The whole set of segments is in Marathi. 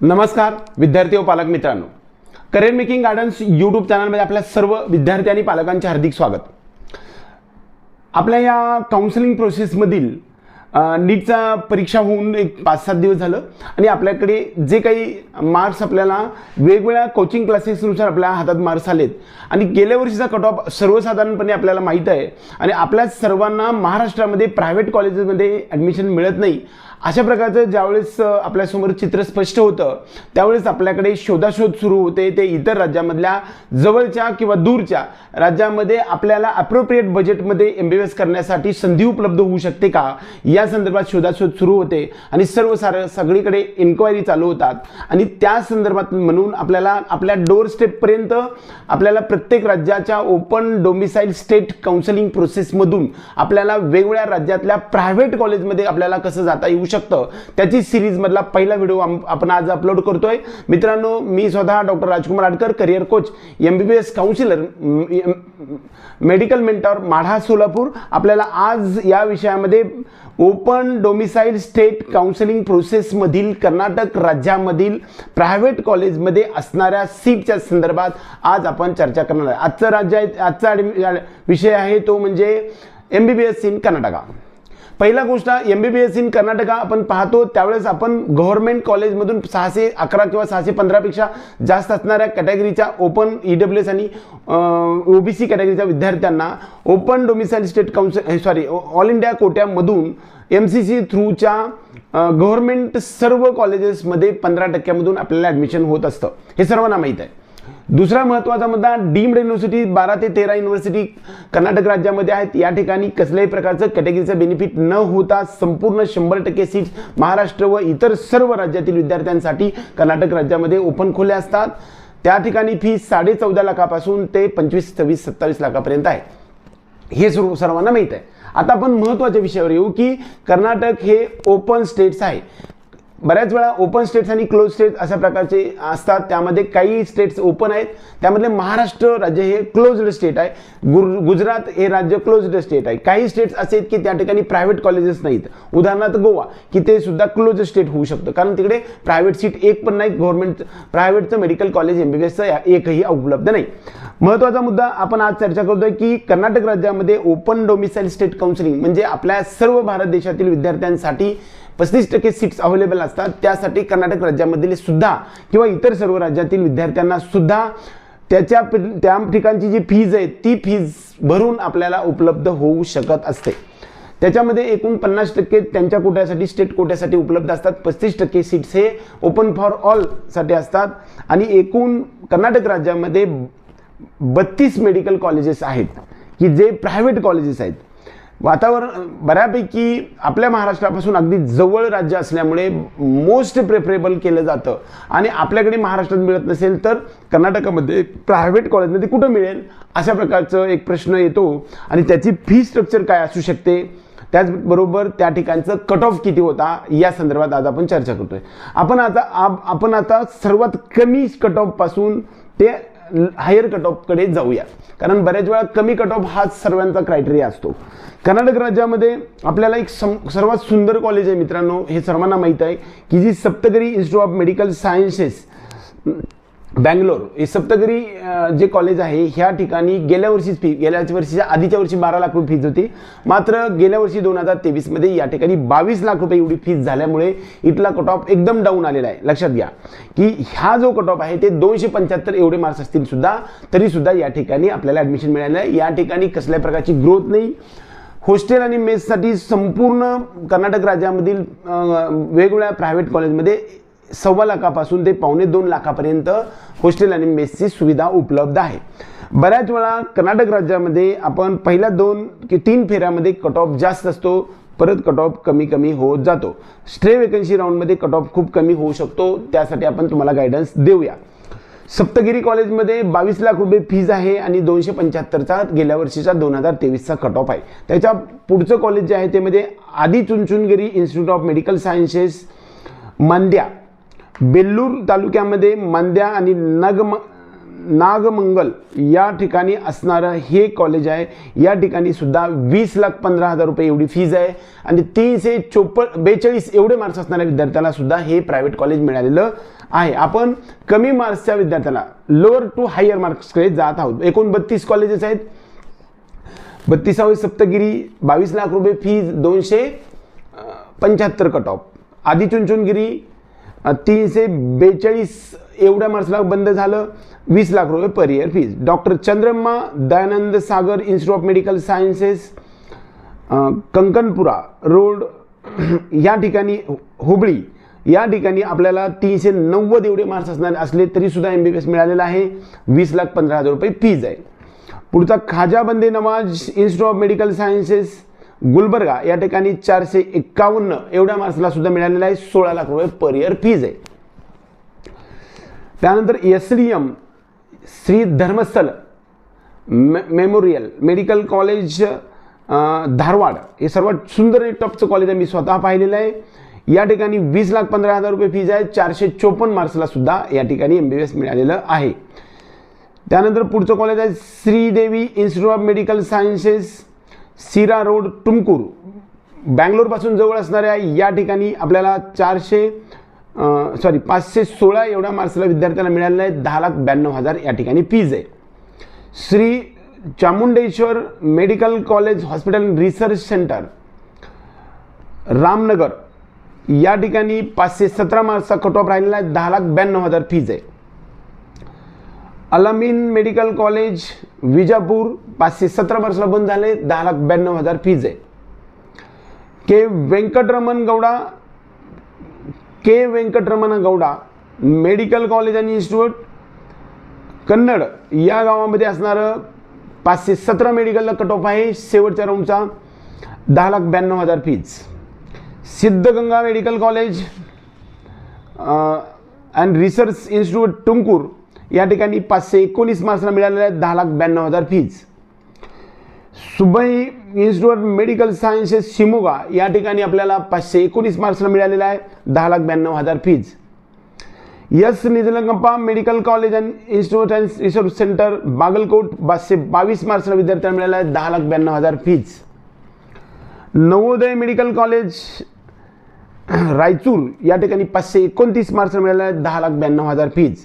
नमस्कार विद्यार्थी व पालक मित्रांनो. करिअर मेकिंग गार्डन्स यूट्यूब चॅनलमध्ये आपल्या सर्व विद्यार्थी आणि पालकांचे हार्दिक स्वागत. आपल्या या काउन्सिलिंग प्रोसेसमधील नीटचा परीक्षा होऊन एक पाच सात दिवस झालं आणि आपल्याकडे जे काही मार्क्स आपल्याला वेगवेगळ्या कोचिंग क्लासेसनुसार आपल्या हातात मार्क्स आलेत. आणि गेल्या वर्षीचा कट ऑफ सर्वसाधारणपणे आपल्याला माहीत आहे. आणि आपल्या सर्वांना महाराष्ट्रामध्ये प्रायव्हेट कॉलेजेसमध्ये ॲडमिशन मिळत नाही. अशा प्रकारचं ज्यावेळेस आपल्यासमोर चित्र स्पष्ट होतं त्यावेळेस आपल्याकडे शोधाशोध सुरू होते. ते इतर राज्यामधल्या जवळच्या किंवा दूरच्या राज्यामध्ये आपल्याला अप्रोप्रिएट बजेटमध्ये एम बी एस करण्यासाठी संधी उपलब्ध होऊ शकते का? या संदर्भात शोधाशोध सुरू होते आणि सर्व सार सगळीकडे इन्क्वायरी चालू होतात. आणि त्या संदर्भात म्हणून आपल्याला आपल्या डोर स्टेपपर्यंत आपल्याला प्रत्येक राज्याच्या ओपन डोमिसाईल स्टेट काउन्सिलिंग प्रोसेसमधून आपल्याला वेगवेगळ्या राज्यातल्या प्रायव्हेट कॉलेजमध्ये आपल्याला कसं जाता येऊ शकतं. त्याची सिरीजमधला पहिला व्हिडिओ आपण आज अपलोड करतोय. मित्रांनो मी स्वतः doctor Rajkumar Adkar career coach M B B S counsellor medical mentor Madha Solapur. आपल्याला आज या विषयामध्ये ओपन डोमिसाईल स्टेट काउन्सिलिंग प्रोसेसमधील कर्नाटक राज्यामधील प्रायव्हेट कॉलेजमध्ये असणाऱ्या सीटच्या संदर्भात आज आपण चर्चा करणार आहे. आजचं राज्य आहे आजचा ॲडमि- विषय आहे तो म्हणजे M B B S in Karnataka पहिला गोष्ट M B B S in Karnataka आपण पाहतो त्यावेळेस आपण गव्हर्नमेंट कॉलेजमधून सहाशे अकरा किंवा सहाशे पंधरापेक्षा जास्त असणाऱ्या कॅटेगरीच्या ओपन ई डब्ल्यू एस आणि ओबीसी कॅटेगरीच्या विद्यार्थ्यांना open domicile state council sorry all India कोट्यामधून M C C थ्रूच्या गव्हर्नमेंट सर्व कॉलेजेसमध्ये पंधरा टक्क्यामधून आपल्याला ॲडमिशन होत असतं. हे सर्वांना माहीत आहे. दुसरा महत्त्वाचा मुद्दा डीम्ड युनिव्हर्सिटी बारा ते तेरा युनिव्हर्सिटी कर्नाटक राज्यामध्ये आहेत. या ठिकाणी कसल्याही प्रकारचं कॅटेगरीचं बेनिफिट न होता संपूर्ण शंभर टक्के सीट्स महाराष्ट्र व इतर सर्व राज्यातील विद्यार्थ्यांसाठी कर्नाटक राज्यामध्ये ओपन खुले असतात. त्या ठिकाणी फी साडे चौदा लाखापासून ते पंचवीस सव्वीस सत्तावीस लाखापर्यंत आहे. हे सर्व सर्वांना माहीत आहे. आता आपण महत्त्वाच्या विषयावर येऊ की कर्नाटक हे ओपन स्टेट्स आहे. बऱ्याच वेळा ओपन स्टेट्स आणि क्लोज स्टेट्स अशा प्रकारचे असतात. त्यामध्ये काही स्टेट्स ओपन आहेत. त्यामधले महाराष्ट्र राज्य हे क्लोज्ड स्टेट आहे. गुर गुजरात हे राज्य क्लोज्ड स्टेट आहे. काही स्टेट्स असे आहेत की त्या ठिकाणी प्रायव्हेट कॉलेजेस नाहीत. उदाहरणार्थ गोवा की ते सुद्धा क्लोज स्टेट होऊ शकतं. कारण तिकडे प्रायव्हेट सीट एक पण नाही government प्रायव्हेटचं medical college M B B एसचं एकही उपलब्ध नाही. महत्त्वाचा मुद्दा आपण आज चर्चा करतोय की कर्नाटक राज्यामध्ये ओपन डोमिसाईल स्टेट काउन्सिलिंग म्हणजे आपल्या सर्व भारत देशातील विद्यार्थ्यांसाठी पस्तीस टक्के सीट्स अवेलेबल असतात. असतात त्यासाठी कर्नाटक राज्यामधील सुद्धा किंवा इतर सर्व राज्यातील विद्यार्थ्यांना सुद्धा त्याच्या त्या ठिकाणची जी फीज आहे ती फीज भरून आपल्याला उपलब्ध होऊ शकत असते. त्याच्यामध्ये एकूण पन्नास टक्के त्यांच्या कोट्यासाठी स्टेट कोट्यासाठी उपलब्ध असतात. पस्तीस टक्के सीट्स हे ओपन फॉर ऑलसाठी असतात. आणि एकूण कर्नाटक राज्यामध्ये बत्तीस मेडिकल कॉलेजेस आहेत की जे प्रायव्हेट कॉलेजेस आहेत. वातावरण बऱ्यापैकी आपल्या महाराष्ट्रापासून अगदी जवळ राज्य असल्यामुळे मोस्ट प्रेफरेबल केलं जातं. आणि आपल्याकडे महाराष्ट्रात मिळत नसेल तर कर्नाटकामध्ये प्रायव्हेट कॉलेजमध्ये कुठं मिळेल? अशा प्रकारचं एक प्रश्न येतो. आणि त्याची फी स्ट्रक्चर काय असू शकते? त्याचबरोबर त्या ठिकाणचं कट ऑफ किती होता? या संदर्भात आज आपण चर्चा करतोय. आपण आता आप- आपण आता सर्वात कमी कट ऑफपासून ते हायर कट ऑफकडे जाऊया. कारण बऱ्याच वेळा कमी कट ऑफ हाच सर्वांचा क्रायटेरिया असतो. कर्नाटक राज्यामध्ये आपल्याला एक सम सर्वात सुंदर कॉलेज आहे मित्रांनो हे सर्वांना माहीत आहे की जी Saptagiri institute of medical sciences Bangalore. हे सप्तगिरी जे कॉलेज आहे ह्या ठिकाणी गेल्या वर्षीच फी गेल्या वर्षीच्या आधीच्या वर्षी बारा लाख रुपये फीज होती. मात्र गेल्या वर्षी दोन हजार तेवीसमध्ये या ठिकाणी बावीस लाख रुपये एवढी फीज झाल्यामुळे इथला कट ऑफ एकदम डाऊन आलेला आहे. लक्षात घ्या की ह्या जो कट ऑफ आहे ते दोनशे पंच्याहत्तर एवढे मार्क्स असतील सुद्धा तरीसुद्धा या ठिकाणी आपल्याला ॲडमिशन मिळालं आहे. या ठिकाणी कसल्या प्रकारची ग्रोथ नाही. हॉस्टेल आणि मेससाठी संपूर्ण कर्नाटक राज्यामधील वेगवेगळ्या प्रायव्हेट कॉलेजमध्ये सव्वा लाखापासून ते पावणे दोन लाखापर्यंत हॉस्टेल आणि मेसची सुविधा उपलब्ध आहे. बऱ्याच वेळा कर्नाटक राज्यामध्ये आपण पहिल्या दोन की तीन फेऱ्यामध्ये कट ऑफ जास्त असतो परत कट ऑफ कमी कमी होत जातो. स्ट्रे वेकन्सी राऊंडमध्ये कट ऑफ खूप कमी होऊ शकतो त्यासाठी आपण तुम्हाला गायडन्स देऊया. सप्तगिरी कॉलेजमध्ये बावीस लाख रुपये फीज आहे आणि दोनशे पंच्याहत्तरचा गेल्या वर्षीचा दोन हजार तेवीसचा कट ऑफ आहे. त्याच्या पुढचं कॉलेज जे आहे ते म्हणजे Adi Chunchanagiri institute of medical sciences Mandya. Bellur तालुक्यामध्ये मांद्या आणि नगम नागमंगल या ठिकाणी असणारं हे कॉलेज आहे. या ठिकाणी सुद्धा वीस लाख पंधरा हजार रुपये एवढी फीज आहे. आणि तीनशे चोपन्न बेचाळीस एवढे मार्क्स असणाऱ्या विद्यार्थ्याला सुद्धा हे प्रायव्हेट कॉलेज मिळालेलं आहे. आपण कमी मार्क्सच्या विद्यार्थ्याला लोअर टू हायर मार्क्सकडे जात आहोत. एकूण बत्तीस कॉलेजेस आहेत. बत्तीसावी सप्तगिरी बावीस लाख रुपये फीज दोनशे पंच्याहत्तर कट ऑफ आधी चुनचुनगिरी तीनशे बेचाळीस एवढ्या मार्क्सला बंद झालं वीस लाख रुपये per year fees doctor Chandramma Dayananda Sagar institute of medical sciences Kanakapura road या ठिकाणी हुबळी या ठिकाणी आपल्याला तीनशे नव्वद एवढे मार्क्स असणार असले तरीसुद्धा एम बी बी एस मिळालेला आहे. वीस लाख पंधरा हजार रुपये फीज आहे. पुढचा Khaja Bande Nawaz institute of medical sciences Gulbarga या ठिकाणी चारशे एक्कावन्न एवढ्या मार्क्सला सुद्धा मिळालेला आहे. सोळा लाख रुपये पर इयर फीज आहे. त्यानंतर S D M Shri Dharmasthala मे मेमोरियल मेडिकल कॉलेज धारवाड हे सर्वात सुंदर आणि टॉपचं कॉलेज आहे. मी स्वतः पाहिलेलं आहे. या ठिकाणी वीस लाख पंधरा हजार रुपये फीज आहे. चारशे चोपन्न मार्क्सला सुद्धा या ठिकाणी एम बी बी एस मिळालेलं आहे. त्यानंतर पुढचं कॉलेज आहे. Sridevi institute of medical sciences Sira road Tumkur बँगलोरपासून जवळ असणाऱ्या या ठिकाणी आपल्याला चारशे सॉरी पाचशे सोळा एवढ्या मार्क्सला विद्यार्थ्यांना मिळालेला आहे. दहा लाख ब्याण्णव हजार या ठिकाणी फीज आहे. Shri Chamundeshwari medical college hospital research centre Ramanagara. या ठिकाणी पाचशे सतरा मार्क्सचा कट ऑफ राहिलेला आहे. दहा लाख ब्याण्णव हजार फीज आहे. अलामीन मेडिकल कॉलेज विजापूर पाचशे सतरा वर्षाला बंद झाले दहा लाख ब्याण्णव हजार फीज आहे. K. Venkataramana Gowda K. Venkataramana Gowda medical college आणि इन्स्टिट्यूट कन्नड या गावामध्ये असणारं पाचशे सतरा मेडिकलला कट ऑफ आहे शेवटच्या राऊंडचा दहा लाख ब्याण्णव हजार fees Siddaganga medical college and research institute Tumkur या ठिकाणी पाचशे एकोणीस मार्क्सला मिळालेल्या आहेत दहा लाख ब्याण्णव हजार fees Subbaiah institute medical sciences Shimoga या ठिकाणी आपल्याला पाचशे एकोणीस मार्क्सला मिळालेला आहे दहा लाख ब्याण्णव हजार fees S Nijalingappa medical college and institute and research centre Bagalkot पाचशे बावीस मार्क्सला विद्यार्थ्यांना मिळाला आहे दहा लाख ब्याण्णव हजार fees Navodaya medical college Raichur या ठिकाणी पाचशे एकोणतीस मार्क्सला मिळाले आहे दहा लाख ब्याण्णव हजार fees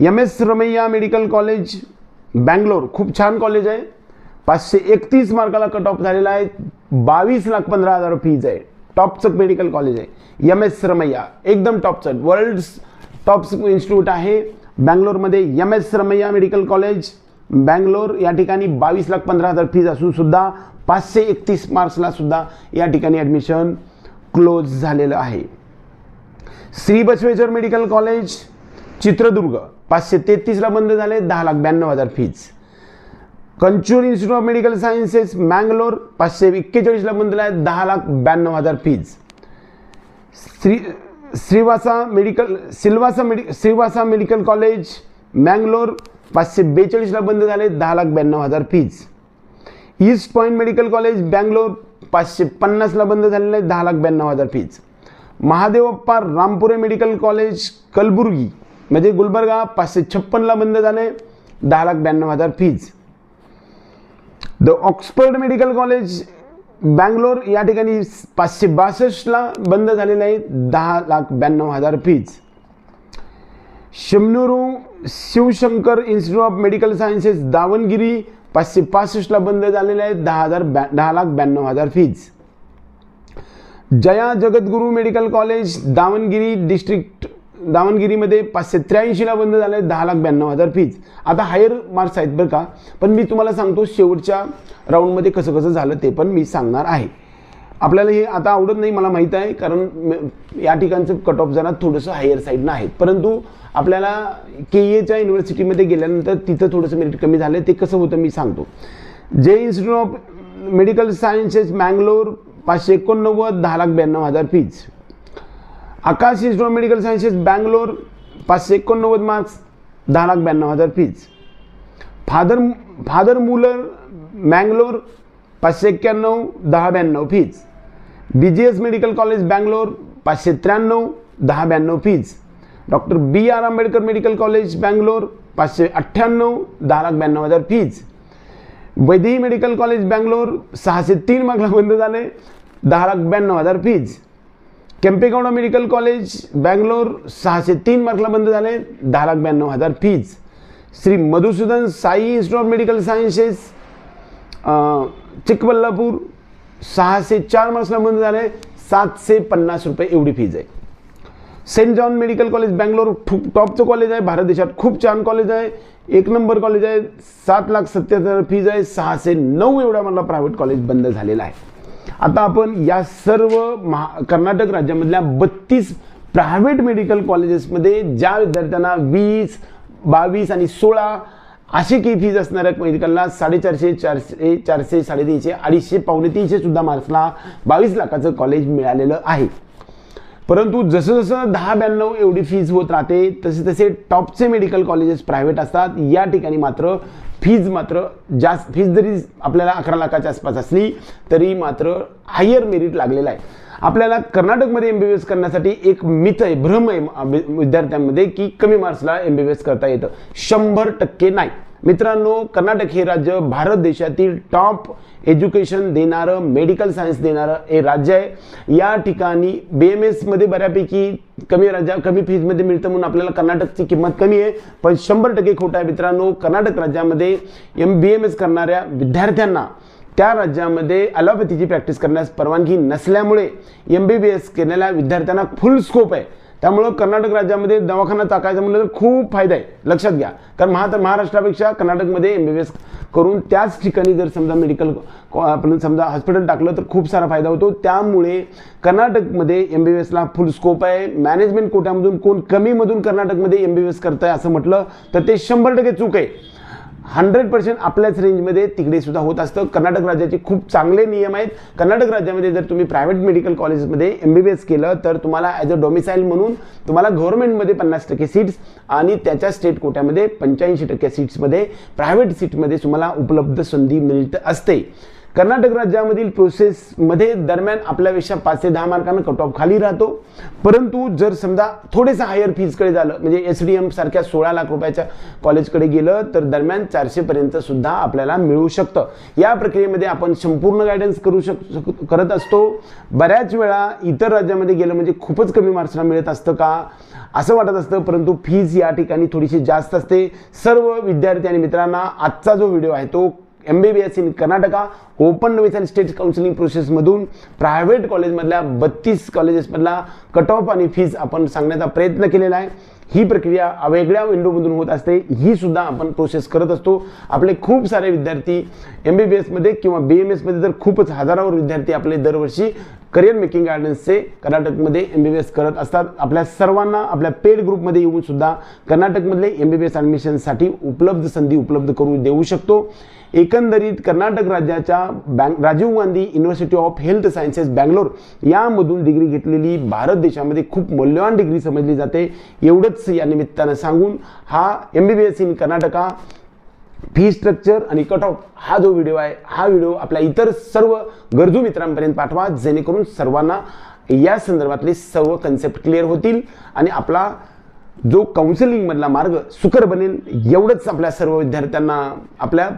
M S Ramaiah medical college Bangalore. खूप छान कॉलेज आहे. पाचशे एकतीस मार्काला कट ऑफ झालेला आहे. बावीस लाख पंधरा हजार फीज आहे. टॉपचं मेडिकल कॉलेज आहे. M S Ramaiah. एकदम टॉपचं वर्ल्ड टॉप्स इन्स्टिट्यूट आहे. बँगलोरमध्ये M S Ramaiah medical college Bangalore. या ठिकाणी बावीस लाख पंधरा हजार फीज असून सुद्धा पाचशे एकतीस मार्क्सला सुद्धा या ठिकाणी ॲडमिशन क्लोज झालेलं आहे. श्री बसवेश्वर मेडिकल कॉलेज चित्रदुर्ग पाचशे तेहतीसला बंद झाले दहा लाख ब्याण्णव हजार fees Kanchur institute of medical sciences Mangalore पाचशे एक्केचाळीसला बंद झाला आहे दहा लाख ब्याण्णव हजार फीज श्री श्रीवासा मेडिकल सिल्वासा मेडि श्रीवासा मेडिकल कॉलेज मँगलोर पाचशे बेचाळीसला बंद झाले दहा लाख ब्याण्णव हजार fees east point medical college Bangalore पाचशे पन्नासला बंद झालेलं आहे दहा लाख ब्याण्णव हजार fees Mahadevappa Rampure medical college Kalaburagi. म्हणजे गुलबर्गा पाचशे छप्पनला बंद झाले दहा लाख ब्याण्णव हजार fees the Oxford medical college Bangalore या ठिकाणी पाचशे बासष्टला बंद झालेले आहे दहा लाख ब्याण्णव हजार fees Shamanur Shivashankar institute of medical sciences Davangere पाचशे पासष्टला बंद झालेले आहेत दहा हजार ब्या दहा लाख ब्याण्णव हजार fees Jaya Jagadguru medical college Davangere district दावणगिरीमध्ये पाचशे त्र्याऐंशीला बंद झालं आहे दहा लाख ब्याण्णव हजार फीज आता हायर मार्क्स आहेत बरं का. पण मी तुम्हाला सांगतो शेवटच्या राऊंडमध्ये कसं कसं झालं ते पण मी सांगणार आहे. आपल्याला हे आता आवडत नाही मला माहीत आहे कारण म- या ठिकाणचं कट ऑफ जरा थोडंसं हायर साईडनं आहे परंतु आपल्याला के एच्या युनिव्हर्सिटीमध्ये गेल्यानंतर तिथं थोडंसं मेरिट कमी झालं ते कसं होतं मी सांगतो. जे institute of medical sciences Mangalore पाचशे एकोणनव्वद दहा लाख ब्याण्णव हजार fees Akash institute medical sciences Bangalore पाचशे एकोणनव्वद मार्क्स दहा लाख ब्याण्णव हजार fees father father Muller Mangalore पाचशे एक्क्याण्णव दहा ब्याण्णव fees B G S medical college Bangalore पाचशे त्र्याण्णव दहा ब्याण्णव fees doctor B R Ambedkar medical college Bangalore पाचशे अठ्ठ्याण्णव दहा लाख ब्याण्णव हजार fees Vaidehi medical college Bangalore सहाशे तीन मार्कला बंद झाले दहा लाख ब्याण्णव हजार fees Kempegowda medical college Bangalore सहाशे तीन मार्कला बंद झाले. दहा लाख ब्याण्णव हजार fees Shri Madhusudan Sai institute of medical sciences Chikballapur सहाशे चार मार्क्सला बंद झाले. सातशे पन्नास रुपये एवढी फीज आहे. Saint John medical college Bangalore खूप टॉपचं कॉलेज आहे. भारत देशात खूप छान कॉलेज आहे. एक नंबर कॉलेज आहे. सात लाख सत्याहत्तर फीज आहे. सहाशे नऊ एवढा मला प्रायव्हेट कॉलेज बंद झालेला आहे. आता आपण या सर्व महा कर्नाटक राज्यामधल्या बत्तीस प्रायव्हेट मेडिकल कॉलेजेसमध्ये ज्या विद्यार्थ्यांना वीस बावीस आणि सोळा अशी काही फीज असणाऱ्या मेडिकलला साडेचारशे चारशे चारशे साडेतीनशे अडीचशे पावणे तीनशे सुद्धा मार्क्सला बावीस लाखाचं कॉलेज मिळालेलं आहे. परंतु जसं जसं दहा ब्याण्णव एवढी फीज होत राहते तसे तसे टॉपचे मेडिकल कॉलेजेस प्रायव्हेट असतात. या ठिकाणी मात्र फीज मात्र जास्त फीज जरी आपल्याला अकरा लाखाच्या आसपास असली तरी मात्र हायर मेरिट लागलेला आहे. आपल्याला कर्नाटकमध्ये एम बी बी एस करण्यासाठी एक मिथ आहे भ्रम आहे विद्यार्थ्यांमध्ये की कमी मार्क्सला एम बी बी एस करता येतं. शंभर टक्के नाही. मित्रांनो कर्नाटक हे राज्य भारत देशातील टॉप एज्युकेशन देणारं मेडिकल सायन्स देणारं हे राज्य आहे. या ठिकाणी बी एम एसमध्ये बऱ्यापैकी कमी राज्या कमी फीजमध्ये मिळतं म्हणून आपल्याला कर्नाटकची किंमत कमी आहे. पण शंभर टक्के खोटं आहे मित्रांनो कर्नाटक राज्यामध्ये एम बी एम एस करणाऱ्या विद्यार्थ्यांना त्या राज्यामध्ये ॲलोपॅथीची प्रॅक्टिस करण्यास परवानगी नसल्यामुळे एम बी बी एस केलेल्या विद्यार्थ्यांना फुल स्कोप आहे. त्यामुळं कर्नाटक राज्यामध्ये दवाखाना टाकायचं म्हणलं तर खूप फायदा आहे. लक्षात घ्या. कारण महा तर महाराष्ट्रापेक्षा कर्नाटकमध्ये एम बी बी एस करून त्याच ठिकाणी जर समजा मेडिकल आपण समजा हॉस्पिटल टाकलं तर खूप सारा फायदा होतो. त्यामुळे कर्नाटकमध्ये एम बी बी एसला फुल स्कोप आहे. मॅनेजमेंट कोट्यामधून कोण कमीमधून कर्नाटकमध्ये एम बी बी एस करताय असं म्हटलं तर ते शंभर टक्के चूक आहे. हंड्रेड पर्सेंट आपल्याच रेंजमध्ये तिकडे सुद्धा होत असतं. कर्नाटक राज्याचे खूप चांगले नियम आहेत. कर्नाटक राज्यामध्ये जर तुम्ही प्रायव्हेट मेडिकल कॉलेजमध्ये एम बी बी एस केलं तर तुम्हाला ॲज अ डोमिसाईल म्हणून तुम्हाला गव्हर्नमेंटमध्ये पन्नास टक्के सीट्स आणि त्याच्या स्टेट कोट्यामध्ये पंच्याऐंशी टक्के सीट्समध्ये प्रायव्हेट सीटमध्ये तुम्हाला उपलब्ध संधी मिळत असते. कर्नाटक राज्यामधील प्रोसेसमध्ये दरम्यान आपल्यापेक्षा पाच ते दहा मार्कांना कट ऑफ खाली राहतो. परंतु जर समजा थोडेसं हायर फीजकडे झालं म्हणजे एस डी एम सारख्या सोळा लाख रुपयाच्या कॉलेजकडे गेलं तर दरम्यान चारशेपर्यंत सुद्धा आपल्याला मिळू शकतं. या प्रक्रियेमध्ये आपण संपूर्ण गायडन्स करू शक करत असतो. बऱ्याच वेळा इतर राज्यामध्ये गेलं म्हणजे खूपच कमी मार्क्सला मिळत असतं का? असं वाटत असतं परंतु फीज या ठिकाणी थोडीशी जास्त असते. सर्व विद्यार्थी आणि मित्रांना आजचा जो व्हिडिओ आहे तो M B B S in Karnataka open Naveen state counselling प्रोसेसमधून प्रायव्हेट कॉलेजमधल्या बत्तीस कॉलेजेसमधला कट ऑफ आणि फीज आपण सांगण्याचा प्रयत्न केलेला आहे. ही प्रक्रिया वेगळ्या विंडोमधून होत असते. ही सुद्धा आपण प्रोसेस करत असतो. आपले खूप सारे विद्यार्थी एम बी बी एसमध्ये किंवा बी एम एसमध्ये तर खूपच हजारावर विद्यार्थी आपले दरवर्षी करिअर मेकिंग गायडन्सचे कर्नाटकमध्ये एम बी बी एस करत असतात. आपल्या सर्वांना आपल्या पेड ग्रुपमध्ये येऊन सुद्धा कर्नाटकमधले एम बी बी एस ॲडमिशनसाठी उपलब्ध संधी उपलब्ध करून देऊ शकतो. एकंदरीत कर्नाटक राज्याच्या bank Rajiv Gandhi university of health sciences Bangalore यामधून डिग्री घेतलेली भारत देशामध्ये खूप मौल्यवान डिग्री समजली जाते. एवढंच या निमित्तानं सांगून हा M B B S in Karnataka fee structure आणि कट ऑफ हा जो व्हिडिओ आहे हा व्हिडिओ आपल्या इतर सर्व गरजू मित्रांपर्यंत पाठवा जेणेकरून सर्वांना या संदर्भातले सर्व कन्सेप्ट क्लिअर होतील आणि आपला जो काउन्सिलिंगमधला मार्ग सुकर बनेल एवढंच आपल्या सर्व विद्यार्थ्यांना आपल्या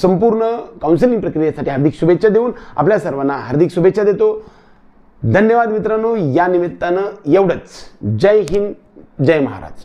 संपूर्ण काउन्सिलिंग प्रक्रियेसाठी हार्दिक शुभेच्छा देऊन आपल्या सर्वांना हार्दिक शुभेच्छा देतो. धन्यवाद मित्रांनो या निमित्तानं एवढंच. जय हिंद जय महाराज.